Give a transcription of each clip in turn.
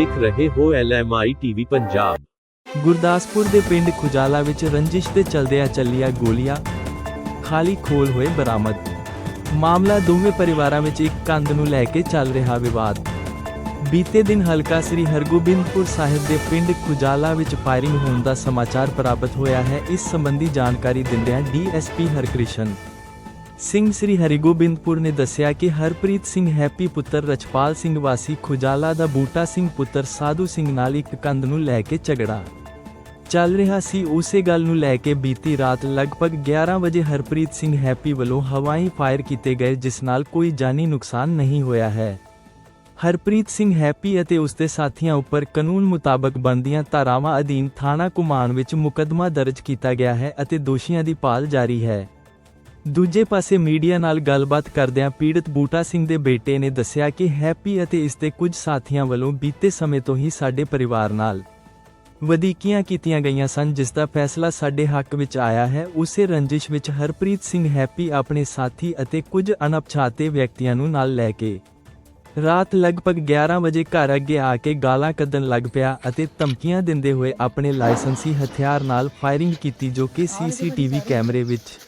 ਵੇਖ ਰਹੇ ਹੋ ਐਲਐਮਆਈ ਟੀਵੀ ਪੰਜਾਬ। ਗੁਰਦਾਸਪੁਰ ਦੇ ਪਿੰਡ ਖੁਜਾਲਾ ਵਿੱਚ ਰੰਜਿਸ਼ ਦੇ ਚਲਦਿਆਂ ਚੱਲੀਆਂ ਗੋਲੀਆਂ, ਖਾਲੀ ਖੋਲ ਹੋਏ ਬਰਾਮਦ। ਮਾਮਲਾ ਦੋਵੇਂ ਪਰਿਵਾਰਾਂ ਵਿੱਚ ਇੱਕ ਕੰਧ ਨੂੰ ਲੈ ਕੇ ਚੱਲ ਰਿਹਾ ਵਿਵਾਦ। ਬੀਤੇ ਦਿਨ ਹਲਕਾ ਸ੍ਰੀ ਹਰਗੋਬਿੰਦਪੁਰ ਸਾਹਿਬ ਦੇ ਪਿੰਡ ਖੁਜਾਲਾ ਵਿੱਚ ਫਾਇਰਿੰਗ ਹੋਣ ਦਾ ਸਮਾਚਾਰ ਪ੍ਰਾਪਤ ਹੋਇਆ ਹੈ, ਇਸ ਸੰਬੰਧੀ ਜਾਣਕਾਰੀ ਦਿੰਦਿਆਂ ਡੀਐਸਪੀ ਹਰਕ੍ਰਿਸ਼ਨ। ਸਿੰਘ ਸ੍ਰੀ ਹਰਿਗੋਬਿੰਦਪੁਰ ਨੇ ਦੱਸਿਆ ਕਿ ਹਰਪ੍ਰੀਤ ਸਿੰਘ ਹੈਪੀ ਪੁੱਤਰ ਰਚਪਾਲ ਸਿੰਘ ਵਾਸੀ ਖੁਜਾਲਾ ਦਾ ਬੂਟਾ ਸਿੰਘ ਪੁੱਤਰ ਸਾਧੂ ਸਿੰਘ ਨਾਲ ਇੱਕ ਕੰਧ ਨੂੰ ਲੈ ਕੇ ਝਗੜਾ। ਚੱਲ ਰਿਹਾ ਸੀ, ਉਸੇ ਗੱਲ ਨੂੰ ਲੈ ਕੇ ਬੀਤੀ ਰਾਤ ਲਗਭਗ 11 ਵਜੇ ਹਰਪ੍ਰੀਤ ਸਿੰਘ ਹੈਪੀ ਵੱਲੋਂ ਹਵਾਈ ਫਾਇਰ ਕੀਤੇ ਗਏ, ਜਿਸ ਨਾਲ ਕੋਈ ਜਾਨੀ ਨੁਕਸਾਨ ਨਹੀਂ ਹੋਇਆ ਹੈ। ਹਰਪ੍ਰੀਤ ਸਿੰਘ ਹੈਪੀ ਅਤੇ ਉਸਦੇ ਸਾਥੀਆਂ ਉੱਪਰ ਕਾਨੂੰਨ ਮੁਤਾਬਕ ਬਣਦੀਆਂ ਧਾਰਾਵਾਂ ਅਧੀਨ ਥਾਣਾ ਕੁਮਾਨ ਵਿੱਚ ਮੁਕੱਦਮਾ ਦਰਜ ਕੀਤਾ ਗਿਆ ਹੈ ਅਤੇ ਦੋਸ਼ੀਆਂ ਦੀ ਭਾਲ ਜਾਰੀ ਹੈ। ਦੂਜੇ ਪਾਸੇ ਮੀਡੀਆ ਨਾਲ ਗੱਲਬਾਤ ਕਰਦਿਆਂ ਪੀੜਤ ਬੂਟਾ ਸਿੰਘ ਦੇ ਬੇਟੇ ਨੇ ਦੱਸਿਆ ਕਿ ਹੈਪੀ ਅਤੇ ਇਸ ਦੇ ਕੁਝ ਸਾਥੀਆਂ ਵੱਲੋਂ ਬੀਤੇ ਸਮੇਂ ਤੋਂ ਹੀ ਸਾਡੇ ਪਰਿਵਾਰ ਨਾਲ ਵਧੀਕੀਆਂ ਕੀਤੀਆਂ ਗਈਆਂ ਸਨ, ਜਿਸ ਦਾ ਫੈਸਲਾ ਸਾਡੇ ਹੱਕ ਵਿੱਚ ਆਇਆ ਹੈ। ਉਸੇ ਰੰਜਿਸ਼ ਵਿੱਚ ਹਰਪ੍ਰੀਤ ਸਿੰਘ ਹੈਪੀ ਆਪਣੇ ਸਾਥੀ ਅਤੇ ਕੁਝ ਅਣਪਛਾਤੇ ਵਿਅਕਤੀਆਂ ਨੂੰ ਨਾਲ ਲੈ ਕੇ ਰਾਤ ਲਗਭਗ 11 ਵਜੇ ਘਰ ਅੱਗੇ ਆ ਕੇ ਗਾਲਾਂ ਕੱਢਣ ਲੱਗ ਪਿਆ ਅਤੇ ਧਮਕੀਆਂ ਦਿੰਦੇ ਹੋਏ ਆਪਣੇ ਲਾਇਸੈਂਸੀ ਹਥਿਆਰ ਨਾਲ ਫਾਇਰਿੰਗ ਕੀਤੀ, ਜੋ ਕਿ ਸੀਸੀਟੀਵੀ ਕੈਮਰੇ ਵਿੱਚ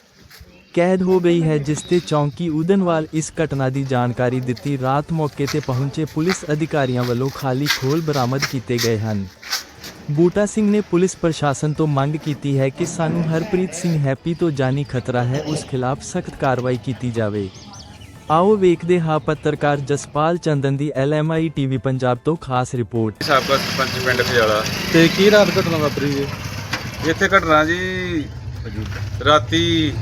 ਕੈਦ ਹੋ ਗਈ ਹੈ ਜਿਸ ਤੇ ਚੌਂਕੀ ਉਦਨਵਾਲ ਇਸ ਘਟਨਾ ਦੀ ਜਾਣਕਾਰੀ ਦਿੱਤੀ। ਰਾਤ ਮੌਕੇ ਤੇ ਪਹੁੰਚੇ ਪੁਲਿਸ ਅਧਿਕਾਰੀਆਂ ਵੱਲੋਂ ਖਾਲੀ ਖੋਲ ਬਰਾਮਦ ਕੀਤੇ ਗਏ ਹਨ। ਬੂਟਾ ਸਿੰਘ ਨੇ ਪੁਲਿਸ ਪ੍ਰਸ਼ਾਸਨ ਤੋਂ ਮੰਗ ਕੀਤੀ ਹੈ ਕਿ ਸਾਨੂੰ ਹਰਪ੍ਰੀਤ ਸਿੰਘ ਹੈਪੀ ਤੋਂ ਜਾਨੀ ਖਤਰਾ ਹੈ ਉਸ ਖਿਲਾਫ ਸਖਤ ਕਾਰਵਾਈ ਕੀਤੀ ਜਾਵੇ। ਆਓ ਵੇਖਦੇ ਹਾਂ ਪੱਤਰਕਾਰ ਜਸਪਾਲ ਚੰਦਨ ਦੀ ਐਲਐਮਆਈ ਟੀਵੀ ਪੰਜਾਬ ਤੋਂ ਖਾਸ ਰਿਪੋਰਟ। ਸਾਬਕਾ ਸਰਪੰਚ ਪਿੰਡ ਖਜਾਲਾ ਤੇ ਕੀ ਰਾਤ ਘਟਨਾ ਵਾਪਰੀ ਜੀ? ਇੱਥੇ ਘਟਨਾ ਜੀ ਰਾਤੀ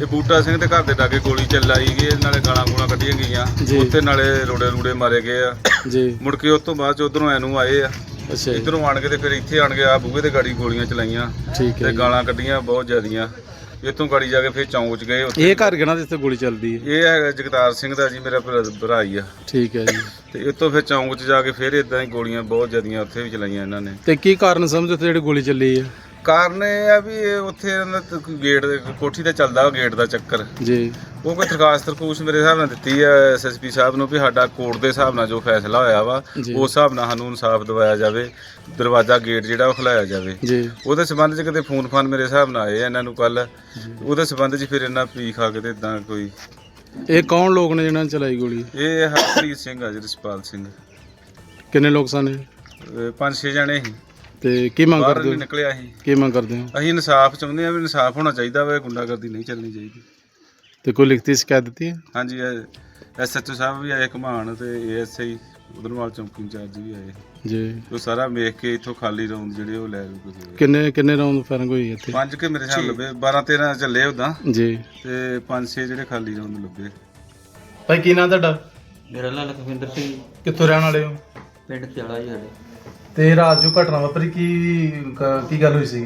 ਇਹ ਬੂਟਾ ਸਿੰਘ ਦੇ ਘਰ ਦੇ ਲਾਗੇ ਗੋਲੀ ਚੱਲਾਈ ਗਈ ਨਾਲੇ ਗਾਲਾਂ ਗੂਲਾਂ ਕੱਢੀਆਂ ਗਈਆਂ। ਜੀ। ਉੱਥੇ ਨਾਲੇ ਰੋੜੇ ਰੂੜੇ ਮਾਰੇ ਗਏ ਆ। ਜੀ। ਮੁੜ ਕੇ ਉਸ ਤੋਂ ਬਾਅਦ ਚ ਉਧਰੋਂ ਐਨੂੰ ਆਏ ਆ। ਅੱਛਾ ਜੀ। ਇਧਰੋਂ ਆਣ ਕੇ ਤੇ ਫਿਰ ਇੱਥੇ ਆਣ ਕੇ ਆ ਬੂਹੇ ਤੇ ਗਾੜੀ ਗੋਲੀਆਂ ਚਲਾਈਆਂ ਠੀਕ ਹੈ ਤੇ ਜੀ। ਗਾਲਾਂ ਕੱਢੀਆਂ ਬਹੁਤ ਜ਼ਿਆਦੀਆਂ। ਇੱਥੋਂ ਗਾੜੀ ਜਾ ਕੇ ਫਿਰ ਚੌਂਕ ਚ ਗਏ ਉੱਥੇ। ਇਹ ਘਰ ਕਿਹਨਾਂ ਜਿੱਥੇ ਗੋਲੀ ਚੱਲਦੀ ਹੈ? ਇਹ ਹੈਗਾ ਜਗਤਾਰ ਸਿੰਘ ਦਾ ਜੀ ਮੇਰਾ ਭਰਾ ਭਰਾ ਹੀ ਆ। ਠੀਕ ਹੈ ਜੀ। ਤੇ ਇੱਥੋਂ ਫਿਰ ਚੌਂਕ ਚ ਜਾ ਕੇ ਫਿਰ ਇਦਾਂ ਹੀ ਗੋਲੀਆਂ ਬਹੁਤ ਜ਼ਿਆਦੀਆਂ ਉੱਥੇ ਵੀ ਚਲਾਈਆਂ ਇਹਨਾਂ ਨੇ। ਤੇ ਕੀ ਕਾਰਨ ਸਮਝੋ ਉੱਥੇ ਜਿਹੜੀ ਗੋਲੀ ਚੱਲੀ ਹੈ? ਕਾਰਨ ਇਹ ਆ ਵੀ ਇਹ ਉੱਥੇ ਇਹਨਾਂ ਦਾ ਗੇਟ ਦੇ ਕੋਠੀ ਤੇ ਚੱਲਦਾ ਉਹ ਗੇਟ ਦਾ ਚੱਕਰ। ਜੀ। ਉਹ ਕੋਈ ਦਰਖਾਸਤ ਤਰਕੂਸ਼ ਮੇਰੇ ਹਿਸਾਬ ਨਾਲ ਦਿੱਤੀ ਹੈ ਐਸਐਸਪੀ ਸਾਹਿਬ ਨੂੰ ਵੀ ਸਾਡਾ ਕੋਰਟ ਦੇ ਹਿਸਾਬ ਨਾਲ ਜੋ ਫੈਸਲਾ ਹੋਇਆ ਵਾ ਜੀ। ਉਸ ਹਿਸਾਬ ਨਾਲ ਸਾਨੂੰ ਇਨਸਾਫ ਦਿਵਾਇਆ ਜਾਵੇ ਦਰਵਾਜ਼ਾ ਗੇਟ ਜਿਹੜਾ ਉਹ ਖੁਲਾਇਆ ਜਾਵੇ। ਜੀ। ਉਹਦੇ ਸਬੰਧ 'ਚ ਕਿਤੇ ਫੋਨ ਫਾਨ ਮੇਰੇ ਹਿਸਾਬ ਨਾਲ ਆਏ ਆ ਇਹਨਾਂ ਨੂੰ ਕੱਲ ਉਹਦੇ ਸਬੰਧ 'ਚ ਫਿਰ ਇਹਨਾਂ ਪੀ ਖਾ ਕੇ ਤੇ ਇਦਾਂ ਕੋਈ ਇਹ ਕੌਣ ਲੋਕ ਨੇ ਜਿਹਨਾਂ ਨੇ ਚਲਾਈ ਗੋਲੀ? ਇਹ ਹਰਪ੍ਰੀਤ ਸਿੰਘ ਆ ਜੀ ਰਸਪਾਲ ਸਿੰਘ। ਕਿੰਨੇ ਲੋਕ ਸਨ ਇਹ? ਇਹ ਪੰਜ ਛੇ ਜਣੇ ਸੀ। ਤੇ ਕੀ ਮੰਗ ਬਾਹਰ ਕਰਦੇ ਹੋ? ਨਿਕਲਿਆ ਸੀ ਕੀ ਮੰਗ ਕਰਦੇ ਹੋ? ਅਸੀਂ ਇਨਸਾਫ ਚਾਹੁੰਦੇ ਆ ਵੀ ਇਨਸਾਫ ਹੋਣਾ ਚਾਹੀਦਾ ਵਾ ਗੁੰਡਾਗਰਦੀ ਨਹੀਂ ਚੱਲਣੀ ਚਾਹੀਦੀ। ਤੇ ਕੋਈ ਲਿਖਤੀ ਸ਼ਿਕਾਇਤ ਦਿੱਤੀ ਹੈ? ਹਾਂਜੀ ਐਸਐਚਓ ਸਾਹਿਬ ਵੀ ਆਏ ਘਮਾਣ ਤੇ ਏਐਸਆਈ ਉਧਰਵਾਲ ਚੌਂਕੀ ਇੰਚਾਰਜ ਵੀ ਆਏ। ਜੀ। ਉਹ ਸਾਰਾ ਵੇਖ ਕੇ ਇੱਥੋਂ ਖਾਲੀ ਰਾਉਂਡ ਜਿਹੜੇ ਉਹ ਲੈ ਲੂ ਕਿੰਨੇ ਕਿੰਨੇ ਰਾਉਂਡ ਫਾਇਰਿੰਗ ਹੋਈ ਇੱਥੇ? ਪੰਜ ਕੇ ਮੇਰੇ ਖਿਆਲ ਲੱਭੇ 12 13 ਚੱਲੇ ਉਦਾਂ। ਜੀ। ਤੇ ਪੰਜ ਛੇ ਜਿਹੜੇ ਖਾਲੀ ਰਾਉਂਡ ਲੱਭੇ। ਭਾਈ ਕੀ ਨਾਂ ਤੁਹਾਡਾ? ਮੇਰਾ ਨਾਂ ਲਖਵਿੰਦਰ ਸਿੰਘ। ਕਿੱਥੋਂ ਰਹਿਣ ਵਾਲੇ ਹੋ? ਪਿੰਡ ਚੜਾ ਜੀ ਸਾਡੇ। ਤੇ ਰਾਤ ਜੋ ਘਟਨਾ ਵਾਪਰੀ ਕੀ ਕੀ ਗੱਲ ਹੋਈ ਸੀ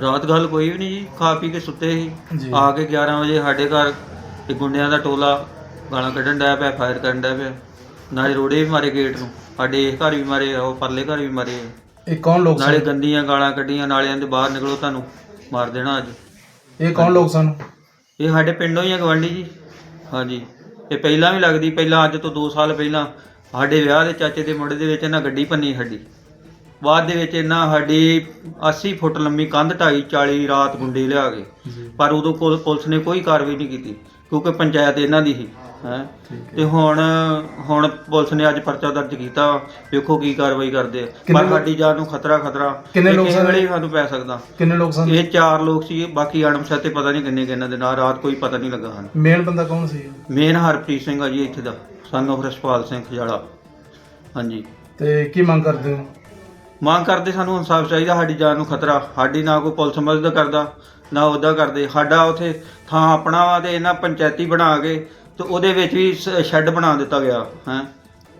ਰਾਤ ਗੱਲ ਕੋਈ ਵੀ ਨਹੀਂ ਜੀ ਖਾ ਪੀ ਕੇ ਸੁੱਤੇ ਜੀ। ਸੀ ਆ ਕੇ 11 ਵਜੇ ਸਾਡੇ ਘਰ ਤੇ ਗੁੰਡਿਆਂ ਦਾ ਟੋਲਾ ਗਾਲਾਂ ਕੱਢਣ ਡਿਆ ਪਿਆ ਫਾਇਰ ਕਰਨ ਡਿਆ ਪਿਆ। ਨਾਲੇ ਰੋੜੇ ਵੀ ਮਾਰੇ ਗੇਟ ਨੂੰ ਸਾਡੇ ਇਸ ਘਰ ਵੀ ਮਾਰੇ ਉਹ ਪਰਲੇ ਘਰ ਵੀ ਮਾਰੇ ਇਹ ਕੌਣ ਲੋਕ ਨਾਲੇ ਗੰਦੀਆਂ ਗਾਲਾਂ ਕੱਢੀਆਂ ਨਾਲਿਆਂ ਦੇ ਬਾਹਰ ਨਿਕਲੋ ਤੁਹਾਨੂੰ ਮਾਰ ਦੇਣਾ ਅੱਜ। ਇਹ ਕੌਣ ਲੋਕ ਸਨ? ਇਹ ਸਾਡੇ ਪਿੰਡੋਂ ਹੀ ਆ ਗਵੰਡੀ ਜੀ। ਹਾਂਜੀ ਇਹ ਪਹਿਲਾਂ ਵੀ ਲੱਗਦੀ ਪਹਿਲਾਂ ਅੱਜ ਤੋਂ 2 ਸਾਲ ਪਹਿਲਾਂ ਸਾਡੇ ਵਿਆਹ ਦੇ ਚਾਚੇ ਦੇ ਮੁੰਡੇ ਦੇ ਵਿੱਚ ਇਹਨਾਂ ਗੱਡੀ ਪੰਨੀ ਸਾਡੀ। ਬਾਅਦ ਦੇ ਵਿੱਚ ਇਹਨਾਂ ਸਾਡੀ 80 ਫੁੱਟ ਲੰਮੀ ਕੰਧ ਢਾਈ 40 ਰਾਤ ਗੁੰਡੇ ਲਿਆ ਗਏ ਪਰ ਉਦੋਂ ਕੋਲ ਪੁਲਿਸ ਨੇ ਕੋਈ ਕਾਰਵਾਈ ਨਹੀਂ ਕੀਤੀ ਕਿਉਂਕਿ ਪੰਚਾਇਤ ਇਹਨਾਂ ਦੀ ਸੀ ਹੈ। ਤੇ ਹੁਣ ਹੁਣ ਪੁਲਿਸ ਨੇ ਅੱਜ ਪਰਚਾ ਦਰਜ ਕੀਤਾ ਵੇਖੋ ਕੀ ਕਾਰਵਾਈ ਕਰਦੇ ਆ। ਪਰ ਸਾਡੀ ਜਾਨ ਨੂੰ ਖਤਰਾ ਖਤਰਾ ਕਿੰਨੇ ਇਹ ਲੋਕ ਕਿਸੇ ਸਨ? ਵੇਲੇ ਵੀ ਸਾਨੂੰ ਪੈ ਸਕਦਾ। ਕਿੰਨੇ ਲੋਕ ਸਨ? ਇਹ ਚਾਰ ਲੋਕ ਸੀ ਬਾਕੀ ਅਣਪਛਾਤੇ ਪਤਾ ਨਹੀਂ ਕਿੰਨੇ ਕਿੰਨਾਂ ਦੇ ਨਾਲ ਰਾਤ ਕੋਈ ਪਤਾ ਨਹੀਂ ਲੱਗਾ ਹਨ ਮੇਨ ਬੰਦਾ ਕੌਣ ਸੀ? ਮੇਨ ਹਰਪ੍ਰੀਤ ਸਿੰਘ ਆ ਜੀ ਇੱਥੇ ਦਾ ਸਨ of ਰਸਪਾਲ ਸਿੰਘ ਖਜਾਲਾ ਹਾਂਜੀ। ਤੇ ਕੀ ਮੰਗ ਕਰਦੇ ਹੋ? ਮੰਗ ਕਰਦੇ ਸਾਨੂੰ ਇਨਸਾਫ ਚਾਹੀਦਾ ਸਾਡੀ ਜਾਨ ਨੂੰ ਖਤਰਾ। ਸਾਡੀ ਨਾ ਕੋਈ ਪੁਲਿਸ ਮਦਦ ਕਰਦਾ ਨਾ ਉਹਦਾ ਕਰਦੇ। ਸਾਡਾ ਉਥੇ ਥਾਂ ਆਪਣਾ ਵਾ ਤੇ ਇਹਨਾਂ ਪੰਚਾਇਤੀ ਬਣਾ ਕੇ ਤੇ ਉਹਦੇ ਵਿੱਚ ਵੀ ਸ- ਸ਼ੈੱਡ ਬਣਾ ਦਿੱਤਾ ਗਿਆ ਹੈ।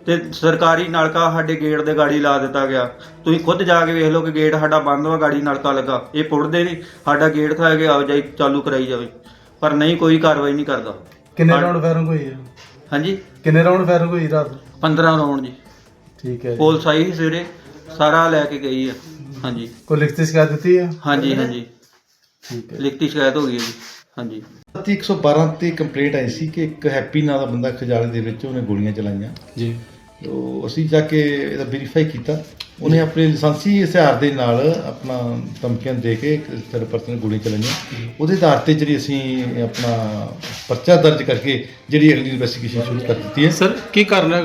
ਤੇ ਸਰਕਾਰੀ ਨਲਕਾ ਸਾਡੇ ਗੇਟ ਦੇ ਗਾੜੀ ਲਾ ਦਿੱਤਾ ਗਿਆ। ਤੁਸੀਂ ਖੁਦ ਜਾ ਕੇ ਵੇਖ ਲਓ ਕਿ ਗੇਟ ਸਾਡਾ ਬੰਦ ਵਾ ਗਾੜੀ ਨਲਕਾ ਲੱਗਾ। ਇਹ ਪੁੱਟਦੇ ਨਹੀਂ ਸਾਡਾ ਗੇਟ ਖਾ ਕੇ ਆਵਾਜਾਈ ਚਾਲੂ ਕਰਾਈ ਜਾਵੇ। ਪਰ ਨਹੀਂ ਕੋਈ ਕਾਰਵਾਈ ਨਹੀਂ ਕਰਦਾ। ਕਿੰਨੇ ਹਾਂ। ਰਾਉਂਡ ਫਾਇਰਿੰਗ ਹੋਈ ਹੈ ਹਾਂਜੀ? ਕਿੰਨੇ ਰਾਉਂਡ ਫਾਇਰਿੰਗ ਹੋਈ ਰਾਤ? 15 ਰਾਉਂਡ ਜੀ। ਠੀਕ ਹੈ ਜੀ। ਪੁਲਿਸ ਆਈ ਸੀ ਸਵੇਰੇ। ਸਾਰਾ ਲੈ ਕੇ ਗਈ ਆ। ਹਾਂਜੀ। ਕੋਈ ਲਿਖਤੀ ਸ਼ਿਕਾਇਤ ਦਿੱਤੀ ਹੈ ਹਾਂਜੀ ਹਾਂਜੀ। ਠੀਕ ਹੈ। ਲਿਖਤੀ ਸ਼ਿਕਾਇਤ ਹੋ ਗਈ ਹੈ ਜੀ। ਹਾਂਜੀ। 112 ਤੇ ਕੰਪਲੇਂਟ ਆਈ ਸੀ ਕਿ ਇੱਕ ਹੈਪੀ ਨਾਂ ਦਾ ਬੰਦਾ ਖਜਾਲੇ ਦੇ ਵਿੱਚ ਉਹਨੇ ਗੋਲੀਆਂ ਚਲਾਈਆਂ। ਜੀ। ਤੋ ਅਸੀਂ ਜਾ ਕੇ ਇਹਦਾ ਵੈਰੀਫਾਈ ਕੀਤਾ। ਉਹਨੇ ਆਪਣੇ ਲਾਇਸੈਂਸੀ ਹਥਿਆਰ ਦੇ ਨਾਲ ਆਪਣਾ ਧਮਕੀਆਂ ਦੇ ਕੇ ਇੱਕ ਥਰਡ ਪਰਸਨ ਗੋਲੀ ਚਲਾਈਆਂ। ਉਹਦੇ ਆਧਾਰ ਤੇ ਜਿਹੜੀ ਅਸੀਂ ਆਪਣਾ ਪਰਚਾ ਦਰਜ ਕਰਕੇ ਜਿਹੜੀ ਅਗਲੀ ਇਨਵੈਸਟੀਗੇਸ਼ਨ ਸ਼ੁਰੂ ਕਰ ਦਿੱਤੀ ਹੈ। ਸਰ ਕੀ ਕਾਰਨ ਹੈ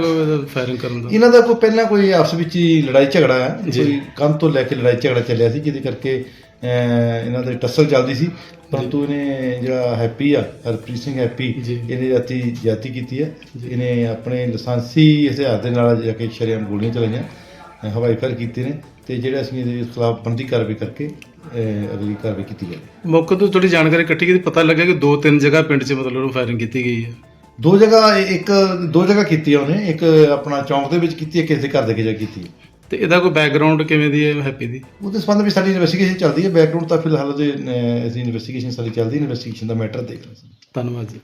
ਫਾਇਰਿੰਗ ਕਰਨ ਦਾ? ਇਹਨਾਂ ਦਾ ਕੋਈ ਪਹਿਲਾਂ ਕੋਈ ਆਪਸ ਵਿੱਚ ਹੀ ਲੜਾਈ ਝਗੜਾ ਹੈ। ਕੋਈ ਕੰਮ ਤੋਂ ਲੈ ਕੇ ਲੜਾਈ ਝਗੜਾ ਚੱਲਿਆ ਸੀ ਜਿਹਦੇ ਕਰਕੇ ਇਹਨਾਂ ਦੇ ਟੱਸਲ ਚੱਲਦੀ ਸੀ। ਪਰੰਤੂ ਇਹਨੇ ਜਿਹੜਾ ਹੈਪੀ ਆ ਹਰਪ੍ਰੀਤ ਸਿੰਘ ਹੈਪੀ। ਇਹਨੇ ਰਾਤੀ ਜਾਤੀ ਕੀਤੀ ਹੈ। ਇਹਨੇ ਆਪਣੇ ਲਾਇਸੈਂਸੀ ਹਥਿਆਰ ਦੇ ਨਾਲ ਜਾ ਕੇ ਸ਼ਰੇਆਮ ਗੋਲੀਆਂ ਚਲਾਈਆਂ। ਹਵਾਈ ਫਾਇਰ ਕੀਤੇ ਨੇ ਤੇ ਜਿਹੜਾ ਅਸੀਂ ਇਹਦੇ ਖਿਲਾਫ ਬੰਦੀ ਕਾਰਵਾਈ ਕਰਕੇ ਅਗਲੀ ਕਾਰਵਾਈ ਕੀਤੀ ਜਾਵੇ। ਮੌਕੇ ਤੋਂ ਥੋੜੀ ਜਾਣਕਾਰੀ ਇਕੱਠੀ ਕੀਤੀ ਪਤਾ ਲੱਗਾ ਕਿ ਦੋ ਤਿੰਨ ਜਗ੍ਹਾ ਪਿੰਡ 'ਚ ਮਤਲਬ ਉਹਨੂੰ ਫਾਇਰਿੰਗ ਕੀਤੀ ਗਈ ਹੈ। ਦੋ ਜਗ੍ਹਾ ਇੱਕ ਦੋ ਜਗ੍ਹਾ ਕੀਤੀ ਉਹਨੇ ਇੱਕ ਆਪਣਾ ਚੌਂਕ ਦੇ ਵਿੱਚ ਕੀਤੀ ਹੈ ਕਿਸੇ ਦੇ ਘਰ ਦੇ ਕੇ ਜਾ ਕੀਤੀ। ਹੈ ਤੇ ਇਹਦਾ ਕੋਈ ਬੈਕਗ੍ਰਾਉਂਡ ਕਿਵੇਂ ਦੀ ਹੈ ਹੈਪੀ ਦੀ? ਉਹਦੇ ਸੰਬੰਧ ਵਿੱਚ ਸਾਡੀ ਇਨਵੈਸਟੀਗੇਸ਼ਨ ਚੱਲਦੀ ਹੈ ਬੈਕਗ੍ਰਾਉਂਡ ਤਾਂ ਫਿਲਹਾਲ ਅਹ, ਅਸੀਂ ਇਨਵੈਸਟੀਗੇਸ਼ਨ ਸਾਡੀ ਚੱਲਦੀ ਇਨਵੈਸਟੀਗੇਸ਼ਨ ਦਾ ਮੈਟਰ ਦੇਖ ਰਹੇ ਹਾਂ। ਧੰਨਵਾਦ ਜੀ।